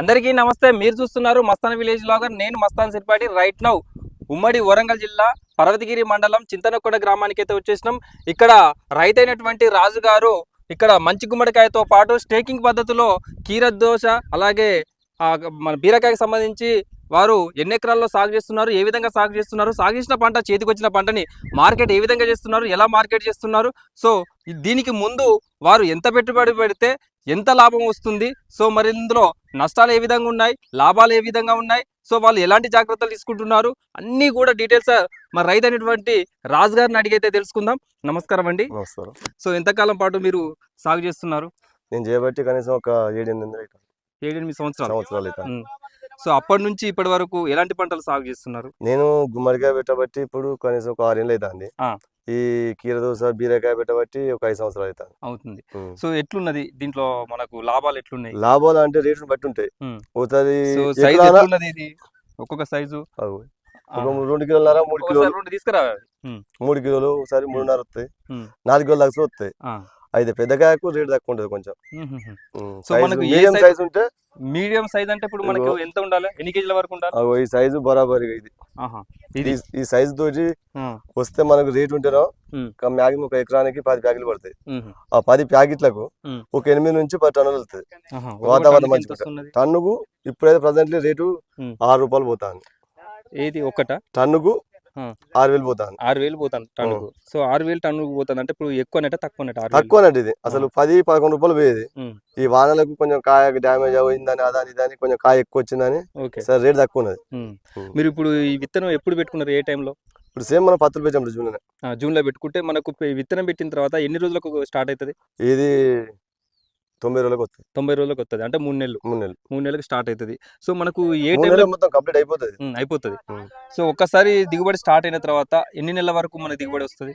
అందరికీ నమస్తే. మీరు చూస్తున్నారు మస్తాన్ విలేజ్ లాగర్. నేను మస్తాన్ సిరిపాటి. రైట్ నౌ ఉమ్మడి వరంగల్ జిల్లా పర్వతగిరి మండలం చింతనకొండ గ్రామానికి అయితే వచ్చేసినాం. ఇక్కడ రైతైనటువంటి రాజు గారు ఇక్కడ మంచి గుమ్మడికాయతో పాటు స్టేకింగ్ పద్ధతిలో కీర దోశ అలాగే మన బీరకాయకు సంబంధించి వారు ఎన్ని ఎకరాల్లో సాగు చేస్తున్నారు ఏ విధంగా సాగు చేస్తున్నారు సాగు చేసిన పంట చేతికి వచ్చిన పంటని మార్కెట్ ఏ విధంగా చేస్తున్నారు ఎలా మార్కెట్ చేస్తున్నారు? సో దీనికి ముందు వారు ఎంత పెట్టుబడి పెడితే ఎంత లాభం వస్తుంది? సో మరి ఇందులో నష్టాలు ఏ విధంగా ఉన్నాయి? లాభాలు ఏ విధంగా ఉన్నాయి? సో వాళ్ళు ఎలాంటి జాగ్రత్తలు తీసుకుంటున్నారు? అన్నీ కూడా డీటెయిల్స్ మరి రైతు అయినటువంటి రాజు గారిని అడిగైతే తెలుసుకుందాం. నమస్కారం అండి. నమస్కారం. సో ఎంతకాలం పాటు మీరు సాగు చేస్తున్నారు? నేను చేయబట్టి కనీసం ఒక ఏడెనిమిది. ఏడెనిమిది సంవత్సరాలు. సంవత్సరాలు. సో అప్పటి నుంచి ఇప్పటి వరకు ఎలాంటి పంటలు సాగు చేస్తున్నారు? నేను గుమ్మడికాయ పెట్టబట్టి ఇప్పుడు కనీసం ఒక ఆరేళ్ళు అవుతుంది ఆ. ఈ కీర దోశ బీరకాయ పెట్టబట్టి ఒక ఐదు సంవత్సరాలు అవుతాను అవుతుంది. సో ఎట్లున్నది? దీంట్లో మనకు లాభాలు ఎట్లున్నాయి? లాభాలు అంటే రేటును బట్టి ఉంటాయి. ఇది? ఒక్కొక్క సైజు? రెండు కిలోలన్నర మూడు కిలోలు. రెండు తీసుకురా మూడు కిలోలు ఒకసారి మూడున్నర వస్తాయి. నాలుగు కిలోలు దాకా వస్తాయి. అయితే పెద్ద కాయకు రేటు తక్కువ ఉంటుంది కొంచెం సో మనకు మీడియం సైజ్ ఉంటే మీడియం సైజ్ అంటే ఇప్పుడు మనకు. ఎంత ఉండాలి ఎన్ని కేజీల వరకు ఉండాలి ఈ సైజు బరాబరిగా ఇది. ఇది ఈ- సైజు తోటి. వస్తే మనకు రేట్ ఉంటేనో. మ్యాక్సిమం ఒక ఎకరానికి పది ప్యాకెట్లు పడతాయి. ఆ పది ప్యాకెట్లకు. ఒక ఎనిమిది నుంచి పది టన్నులు వెళ్తాయి ఆహా. వాతావరణం వస్తున్నది? టన్నుకు ఇప్పుడైతే ప్రజెంట్లీ రేటు. ఆరు రూపాయలు పోతాను ఏది ఒక్కట టన్నుకు. ఆరు వేలు పోతాను ఆరు వేలు పోతాను టన్నుకు. సో ఆరు వేలు టన్నుకు పోతాను అంటే ఇప్పుడు ఎక్కువ నెట తక్కువ నెట వేలు. తక్కువనండి ఇది. అసలు పది పదకొండు రూపాయలు పోయేది. ఈ వానలకు కొంచెం కాయ డ్యామేజ్ అయిందని అదని ఇదని కొంచెం కాయ ఎక్కువ వచ్చిందని సరే రేట్ తక్కువ ఉన్నది. మీరు ఇప్పుడు ఈ విత్తనం ఎప్పుడు పెట్టుకున్నారు? ఏ టైంలో? ఇప్పుడు సేమ్ మనం పత్తులు పెంచాం జూన్ జూన్లో పెట్టుకుంటే మనకు విత్తనం పెట్టిన తర్వాత ఎన్ని రోజులకు స్టార్ట్ అవుతుంది? ఇది తొంభై రోజులకు వస్తుంది తొంభై రోజులకు వస్తుంది అంటే మూడు నెలలు. మూడు నెలలు. మూడు నెలలకు స్టార్ట్ అవుతుంది సో మనకు ఏ టైంలో మొత్తం కంప్లీట్ అయిపోతుంది. అయిపోతుంది. సో ఒక్కసారి దిగుబడి స్టార్ట్ అయిన తర్వాత ఎన్ని నెలల వరకు మనకు దిగుబడి వస్తుంది?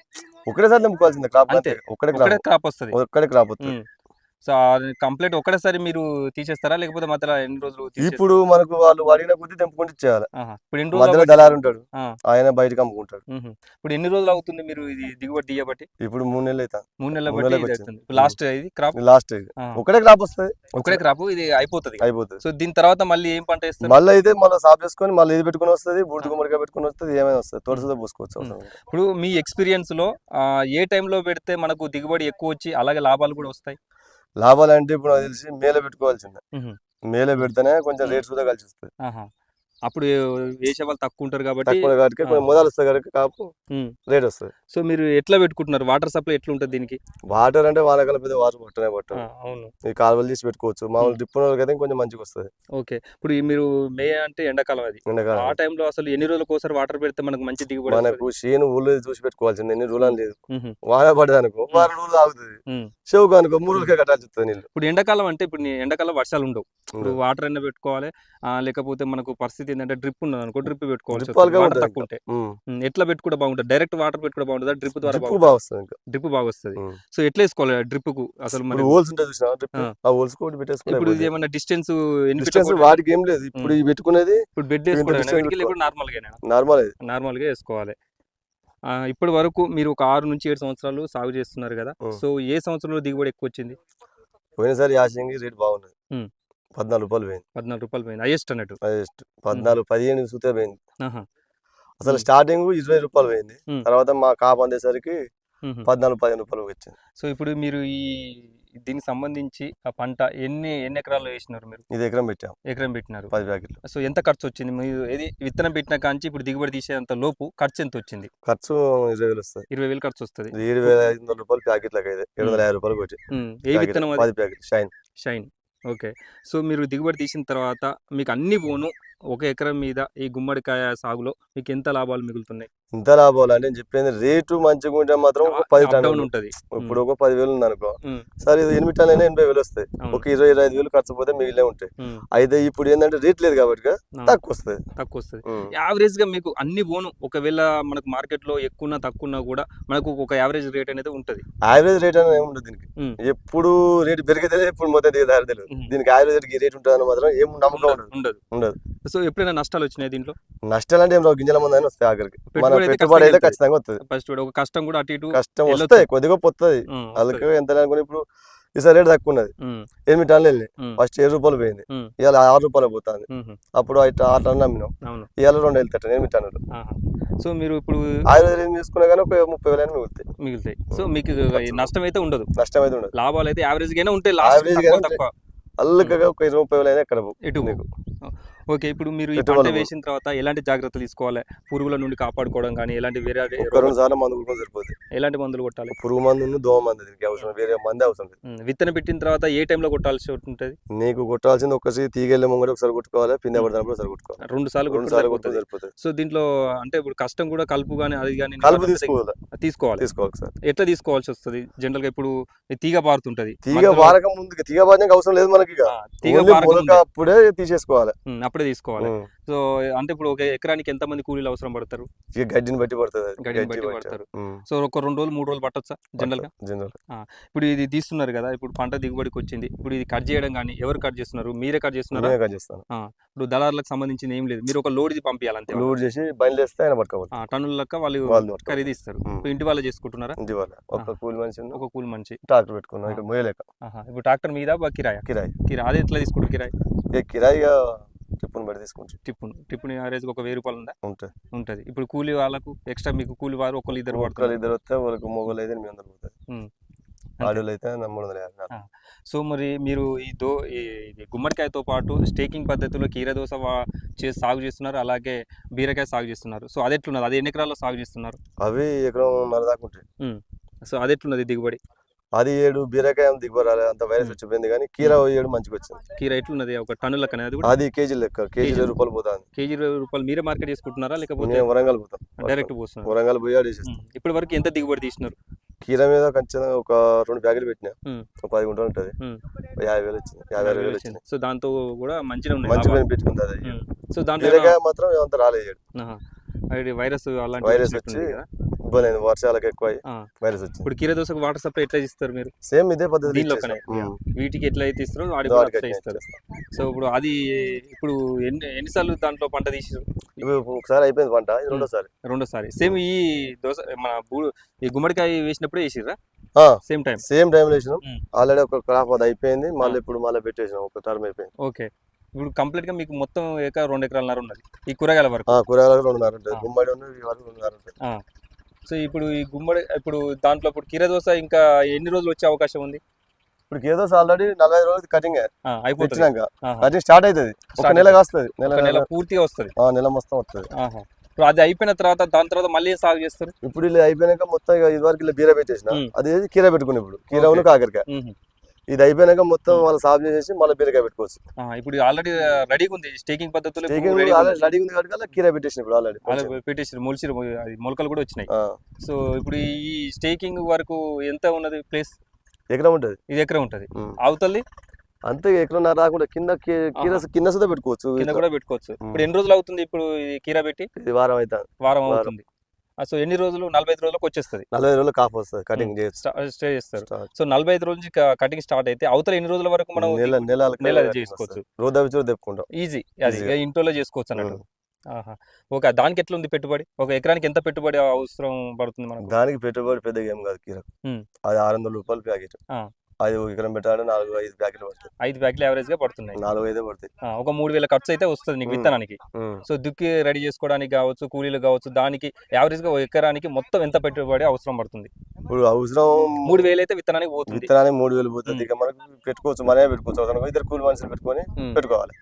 ఒకటేసారి నింపుకోవాల్సిందే క్రాప్ అంతే. ఒకటే క్రాప్ క్రాప్ వస్తుంది. ఒక్కడే క్రాప్ వస్తుంది సో కంప్లీట్ ఒకటేసారి మీరు తీసేస్తారా? లేకపోతే మధ్యలో ఎన్ని రోజులు? ఇప్పుడు మనకు వాళ్ళు అడిగిన కొద్ది తెంపుకుంటే ఆహా. ఇప్పుడు ఎన్ని రోజులు? దళారు ఉంటాడు. ఆయన బయటకు అమ్ముకుంటాడు. మ్మ్. ఇప్పుడు ఎన్ని రోజులు అవుతుంది మీరు ఇది దిగుబడి తీయబట్టి ఇప్పుడు మూడు నెలలు అవుతాను మూడు నెలల బట్టి ఇది లాస్ట్ ఇది క్రాప్? లాస్ట్ ఒకటే క్రాప్ వస్తుంది. ఒకటే క్రాప్ ఇది అయిపోతుంది. అయిపోతుంది. సో దీని తర్వాత మళ్ళీ ఏం పంట వేస్తారు? మళ్ళీ అయితే మళ్ళీ సాఫ్ చేసుకొని మళ్ళీ ఇది పెట్టుకుని వస్తుంది బూడిద గుమ్మడికాయ పెట్టుకుని వస్తుంది ఏమైనా వస్తుంది. తోటసుతో పూసుకోవచ్చు. ఇప్పుడు మీ ఎక్స్పీరియన్స్లో ఏ టైంలో పెడితే మనకు దిగుబడి ఎక్కువ వచ్చి అలాగే లాభాలు కూడా వస్తాయి? లాభాలు అంటే ఇప్పుడు నాకు తెలిసి మేలే పెట్టుకోవాల్సిందే. మేలే పెడితేనే కొంచెం రేట్ కూడా కలిసి వస్తుంది ఆహా. అప్పుడు వేసే వాళ్ళు తక్కువ ఉంటారు కాబట్టి తక్కువ కాబట్టి మొదలు వస్తుంది కనుక కాపు. రేట్ వస్తుంది. సో మీరు ఎట్లా పెట్టుకుంటున్నారు? వాటర్ సప్లై ఎట్లా ఉంటుంది దీనికి? వాటర్ అంటే వానకాలం పెద్ద వాటర్ పట్టనే పట్టదు ఆ, అవును. ఈ కాలువలు తీసి పెట్టుకోవచ్చు. మామూలు డ్రిప్ అయితే కొంచెం మంచిగా వస్తుంది. ఓకే. ఇప్పుడు మీరు మే అంటే ఎండాకాలం అది. ఎండాకాలం. ఆ టైంలో అసలు ఎన్ని రోజులకు ఒకసారి వాటర్ పెడితే మనకు మంచి దిగుబడి మనకు చేను ఊళ్ళో చూసి పెట్టుకోవాల్సింది. ఎన్ని రోజులు అని లేదు? వాన పడదు అనుకో వారం రోజులు ఆగుతుంది. చెవుకు అనుకో మూడు రోజులకే కట్టాల్సి వస్తుంది నీళ్ళు. ఇప్పుడు ఎండాకాలం అంటే ఇప్పుడు ఎండాకాలం వర్షాలు ఉండవు. ఇప్పుడు. వాటర్ అయినా పెట్టుకోవాలి. లేకపోతే మనకు పరిస్థితి ఏంటంటే డ్రిప్ ఉన్నది అనుకో డ్రిప్ పెట్టుకోవాలి వాటర్ తక్కువ ఉంటాయి ఎట్లా పెట్టుకుంటే బాగుంటుంది? డైరెక్ట్ వాటర్ పెట్టుకుంటే బాగుంటుందా? డ్రిప్ ద్వారా డ్రిప్ బాగా వస్తుంది ఇంకా. డ్రిప్ బాగా వస్తుంది ఉమ్. సో ఎట్లా వేసుకోవాలి డ్రిప్కు అసలు మరి హోల్స్ ఉంటుంది ఆ. హోల్స్ కూడా పెట్టేసుకుంటే ఇప్పుడు ఇది ఏమన్నా డిస్టెన్స్ డిస్టెన్స్? వాటికి ఏం లేదు. ఇప్పుడు పెట్టుకునేది ఇప్పుడు బెడ్ వేసుకోవాలి నార్మల్గా నార్మల్ నార్మల్గా వేసుకోవాలి. ఆ, ఇప్పటి వరకు మీరు ఒక ఆరు నుంచి ఏడు సంవత్సరాలు సాగు చేస్తున్నారు కదా. సో ఏ సంవత్సరంలో దిగుబడి ఎక్కువ వచ్చింది పోయినసారి యాసింగి రేట్ బాగున్నది. పద్నాలుగు రూపాయలు పోయింది. పద్నాలుగు రూపాయలు పోయింది. హైయెస్ట్ అన్నట్టు. హైయెస్ట్ పద్నాలుగు పదిహేను సూతే పోయింది. అసలు. స్టార్టింగ్ ఇరవై రూపాయలు పోయింది. తర్వాత మా కాపు అందేసరికి. పద్నాలుగు పదిహేను రూపాయలు వచ్చింది. సో ఇప్పుడు మీరు ఈ దీనికి సంబంధించి ఆ పంట ఎన్ని ఎన్ని ఎకరాలు వేసినారు మీరు? ఇది ఎకరం పెట్టాం. ఎకరం పెట్టినారు. పది ప్యాకెట్లు. సో ఎంత ఖర్చు వచ్చింది? మీరు ఏది విత్తనం పెట్టిన కాంచి ఇప్పుడు దిగుబడి తీసేంత లోపు ఖర్చు ఎంత వచ్చింది? ఖర్చు ఇరవై వేలు వస్తుంది. ఇరవై వేలు ఖర్చు వస్తుంది. ఏడు వేల ఐదు వందల రూపాయలు ప్యాకెట్లకు అయితే ఏడు వందల యాభై రూపాయలు ఉమ్, ఏ విత్తనం పది packet shine. Shine. Okay. So మీరు దిగుబడి తీసిన తర్వాత మీకు అన్ని పోను ఒక ఎకరం మీద ఈ గుమ్మడికాయ సాగులో మీకు ఎంత లాభాలు మిగులుతున్నాయి? ఇంత లాభాలు అంటే నేను చెప్పింది. రేటు మంచిగా ఉంటే మాత్రం ఒక పది టన్నులు. ఉంటుంది. ఇప్పుడు ఒక పది వేలు ఉంది అనుకో సరే ఇది ఎనిమిది అయినా ఎనభై వేలు వస్తాయి. ఒక ఇరవై ఇరవై ఐదు వేలు ఖర్చు పోతే మిగిలే ఉంటాయి. అయితే ఇప్పుడు ఏంటంటే రేట్ లేదు కాబట్టి తక్కువ వస్తుంది తక్కువ వస్తుంది యావరేజ్గా మీకు అన్ని పోను. ఒకవేళ మనకు మార్కెట్లో ఎక్కువ తక్కువ కూడా మనకు ఒక యావరేజ్ రేట్ అనేది ఉంటుంది. యావరేజ్ రేట్ అనేది ఏముండదు దీనికి. ఎప్పుడు రేట్ పెరిగితే ఎప్పుడు మొత్తం దిగదారి తెలియదు. దీనికి యావరేజ్ రేట్ రేట్ ఉంటుందని మాత్రం ఏం నమ్మకం ఉండదు. ఉండదు. సో ఎప్పుడైనా నష్టాలు వచ్చినాయి దీంట్లో? నష్టాలు అంటే ఏం గింజల మంది వస్తాయి ఆఖరికి. మన పెట్టుబడి అయితే పెట్టుబడి అయితే ఖచ్చితంగా వస్తుంది ఫస్ట్ ఒక కష్టం కూడా అటు ఇటు కష్టం. వస్తాయి కొద్దిగా పొత్తది. వాళ్ళకి. ఎంత అనుకుని ఇప్పుడు ఈసారి రేట్ తక్కువ ఉన్నది ఎనిమిది టన్నులు ఉమ్, ఫస్ట్ ఏడు రూపాయలు పోయింది. ఇవాళ ఆరు రూపాయలు పోతుంది. అప్పుడు అయితే ఆరు టన్నులు అమ్మినాం ఇవాళ రెండు వెళ్తాయి ఎనిమిది టన్నులు. సో మీరు ఇప్పుడు ఆయుర్వేదం తీసుకున్నా కానీ ఒక ముప్పై వేలు మిగులుతాయి. మిగులుతాయి. సో మీకు నష్టం అయితే ఉండదు. నష్టం అయితే ఉండదు. లాభాలు అయితే యావరేజ్ గానే ఉంటాయి. Average తక్కువ అల్లకగా ఒక ఇరవై ముప్పై వేలు అయినా ఎక్కడ ఎటు నీకు. ఓకే ఇప్పుడు మీరు ఈ పంట. వేసిన తర్వాత ఎలాంటి జాగ్రత్తలు తీసుకోవాలి? పురుగుల నుండి కాపాడుకోవడం కానీ ఎలాంటి వేరే ఒక రెండు సార్లు మందు సరిపోతుంది ఎలాంటి మందులు కొట్టాలి? పురుగు మందు దోమ మందు దీనికి అవసరం వేరే మంది అవసరం విత్తనం పెట్టిన తర్వాత ఏ టైంలో కొట్టాల్సి ఉంటుంది? నీకు కొట్టాల్సింది ఒకసారి తీగెళ్ళే ముంగట ఒకసారి కొట్టుకోవాలి పిందె పడుతున్నప్పుడు ఒకసారి కొట్టుకోవాలి. రెండు సార్లు రెండు సార్లు కొట్టుకుంటే సరిపోతుంది. సో దీంట్లో అంటే ఇప్పుడు కష్టం కూడా కలుపు కానీ అది కానీ కలుపు తీసుకోవాలి. తీసుకోవాలి. తీసుకోవాలి సార్ ఎట్లా తీసుకోవాల్సి వస్తుంది? జనరల్గా ఇప్పుడు తీగ పారుతుంటది. తీగ వారకం ముందుకి తీగ బాధ్యం అవసరం లేదు మనకి తీగ పారక ముందే. అప్పుడే తీసేసుకోవాలి. అప్పుడే తీసుకోవాలి. సో అంటే ఇప్పుడు ఒక ఎకరానికి ఎంత మంది కూలీలు అవసరం పడతారు? గడ్డిని బట్టి పడుతుంది. గడ్డిని గడ్డి బట్టి. పడతారు. సో ఒక రెండు రోజులు మూడు రోజులు పట్టొచ్చా? జనరల్గా జనరల్. ఇప్పుడు ఇది తీస్తున్నారు కదా ఇప్పుడు పంట దిగుబడికి వచ్చింది. ఇప్పుడు ఇది కట్ చేయడం కానీ ఎవరు కట్ చేస్తున్నారు? మీరే కట్ చేస్తున్నారా? ఇప్పుడు దళారులకు సంబంధించింది ఏం లేదు. మీరు ఒక లోడ్ ఇది పంపించాలి అంతే లోడ్ చేసి ఆయన పట్టుకోవాలి ఆ, టన్నుల లెక్క వాళ్ళు ఖరీదు ఇస్తారు. ఇంటి వాళ్ళు చేసుకుంటున్నారా? ఇంటి వాళ్ళ. ఒక కూలి మనిషి ఒక కూలి మంచి ట్రాక్టర్ పెట్టుకున్నాం ఇక్కడ మోయలేక ఇప్పుడు ట్రాక్టర్ మీద? కిరాయా? కిరాయి. కిరాయి. అదే ఎట్లా తీసుకుంటారు కిరాయి? ఇక కిరాయిగా టిప్పుని బట్టి తీసుకుంటాం టిప్పును. టిప్పుని యావరేజ్ ఒక వెయ్యి రూపాయలు ఉందా? ఉంటుంది. ఉంటుంది. ఇప్పుడు కూలి వాళ్ళకు ఎక్స్ట్రా మీకు కూలి వారు ఒకళ్ళు ఇద్దరు పడుతున్నారు. ఇద్దరు వస్తే వాళ్ళకి మొగలు అయితే ఎనిమిది వందలు పోతుంది ఉం. ఆడోళ్ళు అయితే మూడు వందల యాభై ఆ. సో మరి మీరు ఈ దో గుమ్మడికాయతో పాటు స్టేకింగ్ పద్ధతిలో కీర దోస వా- చేసి సాగు చేస్తున్నారు. అలాగే బీరకాయ సాగు చేస్తున్నారు. సో అది ఎట్లున్నది? అది ఎన్ని ఎకరాల్లో సాగు చేస్తున్నారు? అవి ఎకరం నర దాకా ఉంటాయి సో అది ఎట్లున్నది దిగుబడి? అది ఏడు బీరకాయ రాలేదు అంత వైరస్. వచ్చిపోయింది కానీ కీర ఏడు మంచిగా వచ్చింది. కీర ఎట్లున్నది? ఒక టన్ను లెక్కనే అది కూడా? అది కేజీ లెక్క కేజీ. ఇరవై రూపాయలు పోతుంది. కేజీ ఇరవై రూపాయలు మీరే మార్కెట్ చేసుకుంటున్నారా? లేకపోతే వరంగల్ పోతాం. డైరెక్ట్ పోస్తున్నారు? వరంగల్ పోయి ఆడ వేసేస్తాం ఇప్పటి వరకు ఎంత దిగుబడి తీసినారు? కీర మీద ఖచ్చితంగా ఒక రెండు ప్యాకెట్లు పెట్టినా. ఒక పది గుంటలు ఉంటుంది. యాభై వేలు వచ్చింది. యాభై ఆరు వేలు వచ్చింది. సో దాంతో కూడా మంచిగా మంచి పెట్టుకుంది అది. సో దాంట్లో మాత్రం అంత రాలేదు. వైరస్ అలాంటి వైరస్ వచ్చి. ఇబ్బంది వర్షాలకు ఎక్కువ. వైరస్ వచ్చింది. ఇప్పుడు కీర దోశకు వాటర్ సప్లై ఎట్లా ఇస్తారు మీరు? సేమ్ ఇదే పద్ధతి. వీటికి ఎట్లా అయితే ఇస్తారో వాడికి ఇస్తారు. సో ఇప్పుడు అది ఇప్పుడు ఎన్ని ఎన్నిసార్లు దాంట్లో పంట తీసారు? ఇవి ఒకసారి అయిపోయింది పంట రెండోసారి. రెండోసారి. సేమ్ ఈ దోశ మన ఈ గుమ్మడికాయ వేసినప్పుడే వేసిర్రా? ఆ, సేమ్ టైం. సేమ్ టైంలో వేసినాం. ఆల్రెడీ ఒక క్రాప్ అది అయిపోయింది. మళ్ళీ ఇప్పుడు మళ్ళీ పెట్టేసినాం. ఒక టర్మ్ అయిపోయింది. ఓకే. ఇప్పుడు కంప్లీట్గా మీకు మొత్తం ఎకరా రెండు ఎకరాలన్నర ఉన్నది. ఈ కూరగాయల వరకు. ఆ. గుమ్మడి వరకు సో ఇప్పుడు ఈ గుమ్మడి ఇప్పుడు దాంట్లో ఇప్పుడు కీర దోశ ఇంకా ఎన్ని రోజులు వచ్చే అవకాశం ఉంది? ఇప్పుడు ఏదో ఆల్రెడీ నలభై రోజులు కటింగ్ అయిపోతుంది. కటింగ్ స్టార్ట్ అవుతుంది. ఒక నెల కాస్తుంది. నెల నెల పూర్తిగా వస్తుంది. ఆ, నెల మొత్తం వస్తుంది. ఇప్పుడు అది అయిపోయిన తర్వాత దాని తర్వాత మళ్ళీ సాగు చేస్తారు? ఇప్పుడు ఇలా అయిపోయినాక మొత్తం ఇది వరకు ఇలా బీర పెట్టేసిన. అది కీర పెట్టుకుని ఇప్పుడు. కీర కాకరకాయ. ఇది అయిపోయినాక మొత్తం. వాళ్ళు సాగు చేసేసి మళ్ళీ బీరకాయ పెట్టుకోవచ్చు. ఇప్పుడు ఆల్రెడీ రెడీగా ఉంది. స్టేకింగ్ పద్ధతిలో రెడీ ఉంది. కాబట్టి కీర పెట్టేసిన ఇప్పుడు ఆల్రెడీ పెట్టేసారు మొలిసిరు అది మొలకలు కూడా వచ్చినాయి. సో ఇప్పుడు ఈ స్టేకింగ్ వరకు ఎంత ఉన్నది ప్లేస్ ఎకరం ఉంటుంది. ఇది ఎకరం ఉంటది. ఉం. అవతల్ది అంతే ఎకరం రాకుండా కింద కీర. కింద పెట్టుకోవచ్చు. కింద. కూడా పెట్టుకోవచ్చు. ఇప్పుడు ఎన్ని రోజులు అవుతుంది ఇప్పుడు కీరా పెట్టి? ఇది వారం అవుతుంది వారం. అవుతుంది. సో ఎన్ని రోజులు? నలభై ఐదు రోజులకు వచ్చేస్తుంది. నలభై రోజులు కాపు వస్తుంది కటింగ్ స్టా- చేస్తారు. సో నలభై ఐదు నుంచి కటింగ్ స్టార్ట్ అయితే అవతల ఎన్ని రోజుల వరకు మనం నెల నెల నెల చేసుకోవచ్చు. రోజు తెప్పుకుంటాం. ఈజీ. అది. ఇంట్లో చేసుకోవచ్చు అన్నట్టు. ఆహా. ఓకే దానికి ఎట్లా ఉంది పెట్టుబడి? ఒక ఎకరానికి ఎంత పెట్టుబడి అవసరం పడుతుంది మనకు? దానికి పెట్టుబడి పెద్దగా ఏం కాదు కీర. ఉం. అది ఆరు వందల రూపాయలు ప్యాకెట్. అది ఒక ఎకరం పెట్టాలంటే నాలుగు ఐదు ప్యాకెట్లు పడతాయి ఐదు ప్యాకెట్లు యావరేజ్గా పడుతున్నాయి నాలుగు ఐదే పడతాయి ఆ, ఒక మూడు వేల ఖర్చు అయితే వస్తుంది నీకు. విత్తనానికి. సో దుక్కి రెడీ చేసుకోవడానికి కావచ్చు కూలీలు కావచ్చు దానికి యావరేజ్గా ఒక ఎకరానికి మొత్తం ఎంత పెట్టుబడి అవసరం పడుతుంది ఇప్పుడు అవసరం మూడు వేలు అయితే విత్తనానికి పోతుంది. విత్తనానికి మూడు వేలు పోతుంది. ఇక మనకు పెట్టుకోవచ్చు మనమే పెట్టుకోవచ్చు. అవసరం ఇద్దరు కూలి మనుషులు పెట్టుకొని. పెట్టుకోవాలి.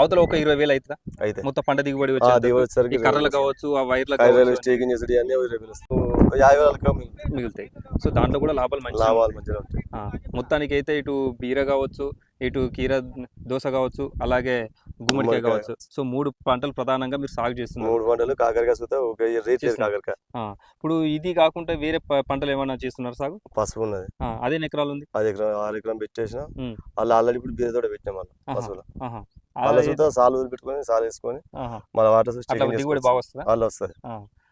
అవతల ఒక ఇరవై వేలు అవుతుందా అయితే. మొత్తం పంట దిగుబడి దిగుబడి వచ్చేసరికి కర్రలు కావచ్చు ఆ వైర్లు కావచ్చు. స్టేకింగ్ చేసేది అన్ని ఇరవై వేలు యాభై వేలకు మిగులుతాయి. సో దాంట్లో కూడా లాభాలు మంచి లాభాలు మంచిగా ఉంటాయి. మొత్తానికి అయితే ఇటు బీర కావచ్చు ఇటు కీర దోస కావచ్చు అలాగే గుమ్మడికాయ. కావచ్చు సో మూడు పంటలు ప్రధానంగా మీరు సాగు చేస్తున్నారు మూడు పంటలు కాకరకాయ సుతా ఒక రేట్. కాకరకాయ ఇప్పుడు ఇది కాకుండా వేరే పంటలు ఏమైనా చేస్తున్నారు సాగు పసుపు ఉన్నది అదే ఎకరాలు ఉంది పది ఎకరం ఆరు ఎకరం పెట్టేసిన. వాళ్ళు ఆల్రెడీ ఇప్పుడు బీర తోట పెట్టినాం. పసుపులో. వాళ్ళ సుతా సాలు వదిలిపెట్టుకొని సాలు వేసుకొని. మన వాటర్ దిగుబడి బాగా వస్తుందా వాళ్ళు వస్తుంది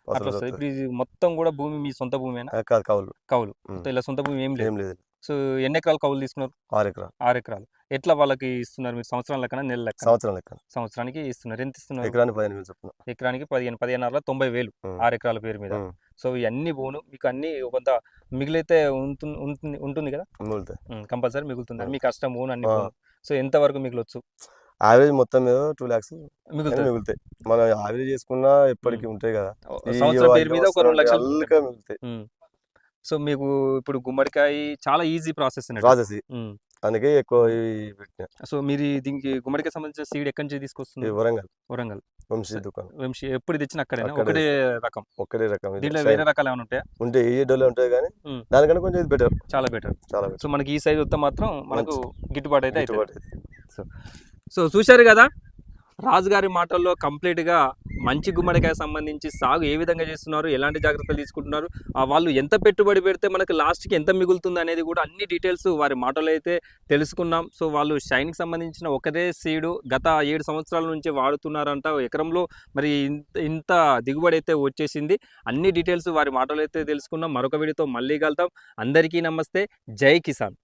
అట్లా వస్తుంది. ఇప్పుడు ఇది మొత్తం కూడా భూమి మీ సొంత భూమేనా కాదు కవులు కౌలు. మొత్తం ఇలా సొంత భూమి ఏం లేదు సో ఎన్ని ఎకరాలు కౌలు తీసుకున్నారు? ఆరు ఎకరం ఆరు ఎకరాలు. ఎట్లా వాళ్ళకి ఇస్తున్నారు మీరు? సంవత్సరం లెక్కన నెల లెక్క సంవత్సరం లెక్క. సంవత్సరానికి ఇస్తున్నారు. ఎంత ఇస్తున్నారు? ఎకరానికి పదిహేను వేలు చొప్పున. ఎకరానికి పదిహేను పదిహేను తొంభై వేలు. ఆరు ఎకరాల పేరు మీద. సో ఇవన్నీ పోను మీకు అన్ని కొంత మిగిలితే ఉంటుంది ఉంటుంది కదా? మిగులుతాయి. కంపల్సరీ మిగులుతుంది. మీ కష్టం పోను అన్ని సో ఎంత వరకు మిగలొచ్చు? యావరేజ్ మొత్తం మీద టూ ల్యాక్స్ మిగులుతుంది మిగులుతాయి. మనం యావరేజ్ చేసుకున్నా ఎప్పటికీ ఉంటాయి కదా. మిగులుతాయి. సో మీకు ఇప్పుడు గుమ్మడికాయ చాలా ఈజీ ప్రాసెస్ ప్రాసెస్ అందుకే ఎక్కువ పెట్టిన. సో మీరు దీనికి గుమ్మడికాయ సంబంధించిన సీడ్ ఎక్కడి నుంచి ఈ తీసుకొస్తున్నారు వరంగల్. వరంగల్. వంశీ దుకాణం. వంశీ ఎప్పుడు తెచ్చిన అక్కడే ఒకటే రకం. ఒక్కటే రకం. దీంట్లో. వేరే రకాలు ఏమైనా ఉంటాయా? ఉంటే ఏ డోలే ఉంటాయి కానీ. దానికన్నా కొంచెం ఇది బెటర్ చాలా బెటర్ చాలా. సో మనకి ఈ సైజ్ వస్తే మాత్రం మనకు గిట్టుబాటు అయితే అయితే. సో చూశారు కదా? రాజుగారి మాటల్లో కంప్లీట్గా మంచి గుమ్మడికాయ సంబంధించి సాగు ఏ విధంగా చేస్తున్నారు? ఎలాంటి జాగ్రత్తలు తీసుకుంటున్నారు? ఆ వాళ్ళు ఎంత పెట్టుబడి పెడితే మనకు లాస్ట్కి ఎంత మిగులుతుంది అనేది కూడా అన్ని డీటెయిల్స్ వారి మాటలో అయితే తెలుసుకున్నాం. సో వాళ్ళు షైన్కి సంబంధించిన ఒకదే సీడు గత ఏడు సంవత్సరాల నుంచి వాడుతున్నారంట. ఎకరంలో మరి ఇంత ఇంత దిగుబడి అయితే వచ్చేసింది. అన్ని డీటెయిల్స్ వారి మాటలో అయితే తెలుసుకున్నాం. మరొక వీడియోతో మళ్ళీ కలుద్దాం. అందరికీ నమస్తే. జై కిసాన్.